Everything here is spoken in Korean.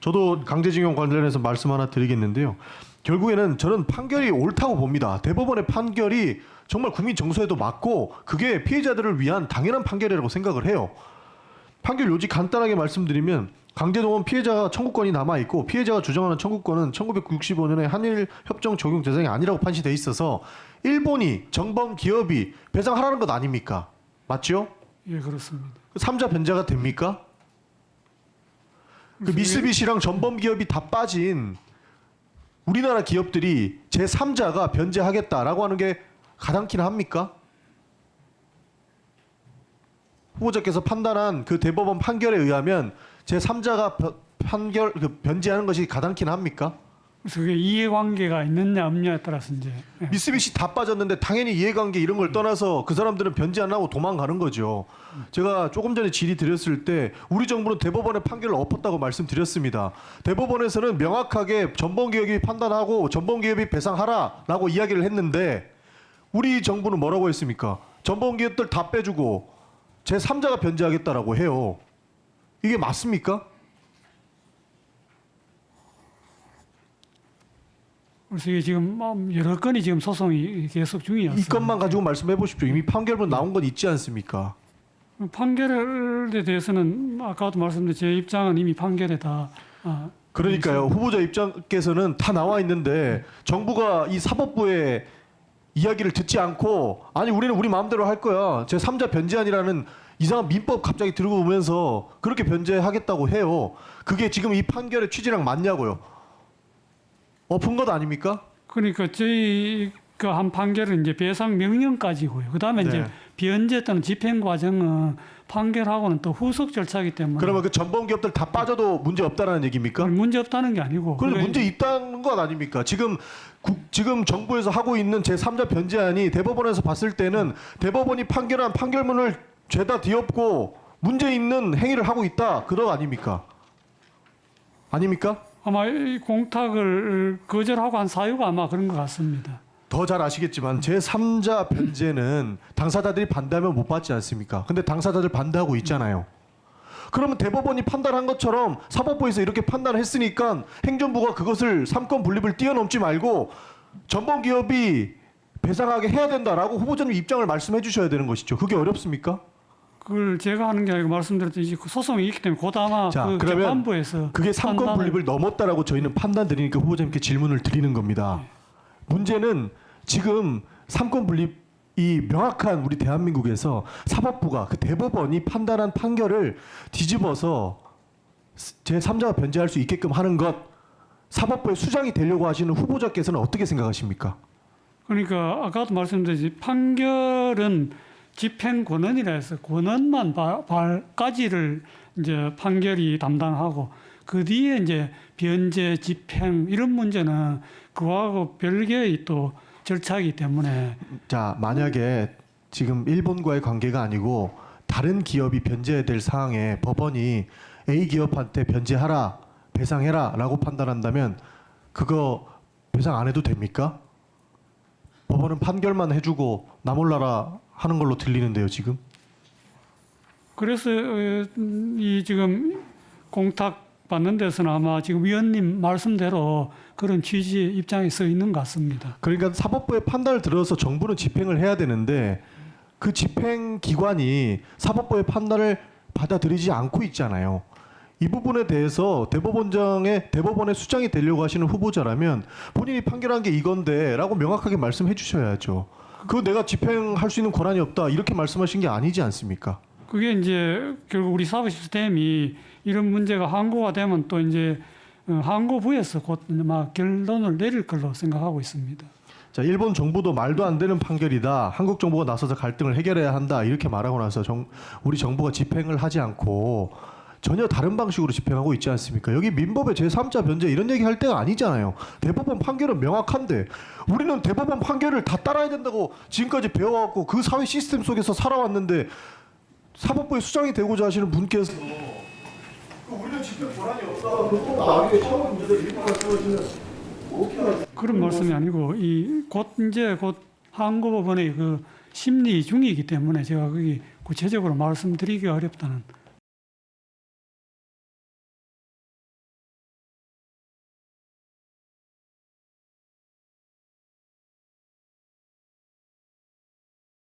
저도 강제징용 관련해서 말씀 하나 드리겠는데요. 결국에는 저는 판결이 옳다고 봅니다. 대법원의 판결이 정말 국민 정서에도 맞고 그게 피해자들을 위한 당연한 판결이라고 생각을 해요. 판결 요지 간단하게 말씀드리면 강제동원 피해자가 청구권이 남아 있고 피해자가 주장하는 청구권은 1965년에 한일 협정 적용 대상이 아니라고 판시돼 있어서 일본이 정범 기업이 배상하라는 것 아닙니까? 맞죠? 예, 그렇습니다. 그 삼자 변제가 됩니까? 그 미쓰비시랑 전범 기업이 다 빠진 우리나라 기업들이 제 3자가 변제하겠다라고 하는 게 가당키나 합니까? 후보자께서 판단한 그 대법원 판결에 의하면 제 3자가 판결 그 변제하는 것이 가당키나 합니까? 그래서 그게 이해관계가 있느냐 없느냐에 따라서 이제 예. 미쓰비시 다 빠졌는데 당연히 이해관계 이런 걸 떠나서 그 사람들은 변제 안 하고 도망가는 거죠. 제가 조금 전에 질의 드렸을 때 우리 정부는 대법원의 판결을 엎었다고 말씀드렸습니다. 대법원에서는 명확하게 전범기업이 판단하고 전범기업이 배상하라라고 이야기를 했는데 우리 정부는 뭐라고 했습니까? 전범기업들 다 빼주고 제 3자가 변제하겠다라고 해요. 이게 맞습니까? 그래서 이게 지금 뭐 여러 건이 지금 소송이 계속 중이었어요. 이 것만 가지고 말씀해 보십시오. 이미 판결문 나온 건 있지 않습니까? 판결에 대해서는 아까도 말씀드린 제 입장은 이미 판결에 다 아, 그러니까요. 후보자 입장께서는 다 나와 있는데 정부가 이 사법부의 이야기를 듣지 않고 아니 우리는 우리 마음대로 할 거야. 제 3자 변제안이라는 이상한 민법 갑자기 들고 오면서 그렇게 변제하겠다고 해요. 그게 지금 이 판결의 취지랑 맞냐고요. 엎은 것 아닙니까? 그러니까 저희가 한 판결은 이제 배상 명령까지고요. 그다음에 네. 이제 변제 또는 집행 과정은 판결하고는 또 후속 절차이기 때문에 그러면 그 전범 기업들 다 빠져도 문제 없다라는 얘기입니까? 문제 없다는 게 아니고 그게 문제 있다는 것 아닙니까? 지금 국, 지금 정부에서 하고 있는 제 3자 변제안이 대법원에서 봤을 때는 대법원이 판결한 판결문을 죄다 뒤엎고 문제 있는 행위를 하고 있다 그거 아닙니까? 아닙니까? 아마 이 공탁을 거절하고 한 사유가 아마 그런 것 같습니다. 더 잘 아시겠지만 제 3자 변제는 당사자들이 반대하면 못 받지 않습니까? 근데 당사자들 반대하고 있잖아요. 그러면 대법원이 판단한 것처럼 사법부에서 이렇게 판단했으니까 행정부가 그것을 삼권 분립을 뛰어넘지 말고 전범 기업이 배상하게 해야 된다라고 후보자님 입장을 말씀해 주셔야 되는 것이죠. 그게 어렵습니까? 그걸 제가 하는 게 아니고 말씀드렸듯이 그 소송이 있기 때문에 곧 아마 자, 그 그러면 재판부에서 그게 삼권 판단을- 분립을 넘었다라고 저희는 판단 드리니까 후보자님께 질문을 드리는 겁니다. 문제는 지금 삼권 분립이 명확한 우리 대한민국에서 사법부가 그 대법원이 판단한 판결을 뒤집어서 제 3자가 변제할 수 있게끔 하는 것 사법부의 수장이 되려고 하시는 후보자께서는 어떻게 생각하십니까? 그러니까 아까도 말씀드렸듯이 판결은 집행 권한이라 해서 권한만 바- 발까지를 이제 판결이 담당하고 그 뒤에 이제 변제 집행 이런 문제는 그거하고 별개의 또 절차이기 때문에 자 만약에 지금 일본과의 관계가 아니고 다른 기업이 변제해야 될 사항에 법원이 A 기업한테 변제하라 배상해라라고 판단한다면 그거 배상 안 해도 됩니까? 법원은 판결만 해주고 나 몰라라 하는 걸로 들리는데요 지금 그래서 어, 이 지금 공탁 받는 데서는 아마 지금 위원님 말씀대로 그런 취지 입장에 서 있는 것 같습니다. 그러니까 사법부의 판단을 들어서 정부는 집행을 해야 되는데 그 집행 기관이 사법부의 판단을 받아들이지 않고 있잖아요. 이 부분에 대해서 대법원장의 대법원의 수장이 되려고 하시는 후보자라면 본인이 판결한 게 이건데라고 명확하게 말씀해 주셔야죠. 그거 내가 집행할 수 있는 권한이 없다 이렇게 말씀하신 게 아니지 않습니까? 그게 이제 결국 우리 사법 시스템이 이런 문제가 항고가 되면 또 이제 어, 항고부에서 곧 막 결론을 내릴 걸로 생각하고 있습니다. 자, 일본 정부도 말도 안 되는 판결이다. 한국 정부가 나서서 갈등을 해결해야 한다. 이렇게 말하고 나서 정, 우리 정부가 집행을 하지 않고 전혀 다른 방식으로 집행하고 있지 않습니까? 여기 민법의 제3자 변제 이런 얘기 할 때가 아니잖아요. 대법원 판결은 명확한데 우리는 대법원 판결을 다 따라야 된다고 지금까지 배워왔고 그 사회 시스템 속에서 살아왔는데 사법부의 수장이 되고자 하시는 분께서 우리는 집행 권한이 없다. 그또 나중에 처음 문제를 이렇게 말씀하시면 어떻게 그런 말씀이 아니고 이 곧 이제 곧 항고법원의 그 심리 중이기 때문에 제가 거기 구체적으로 말씀드리기 어렵다는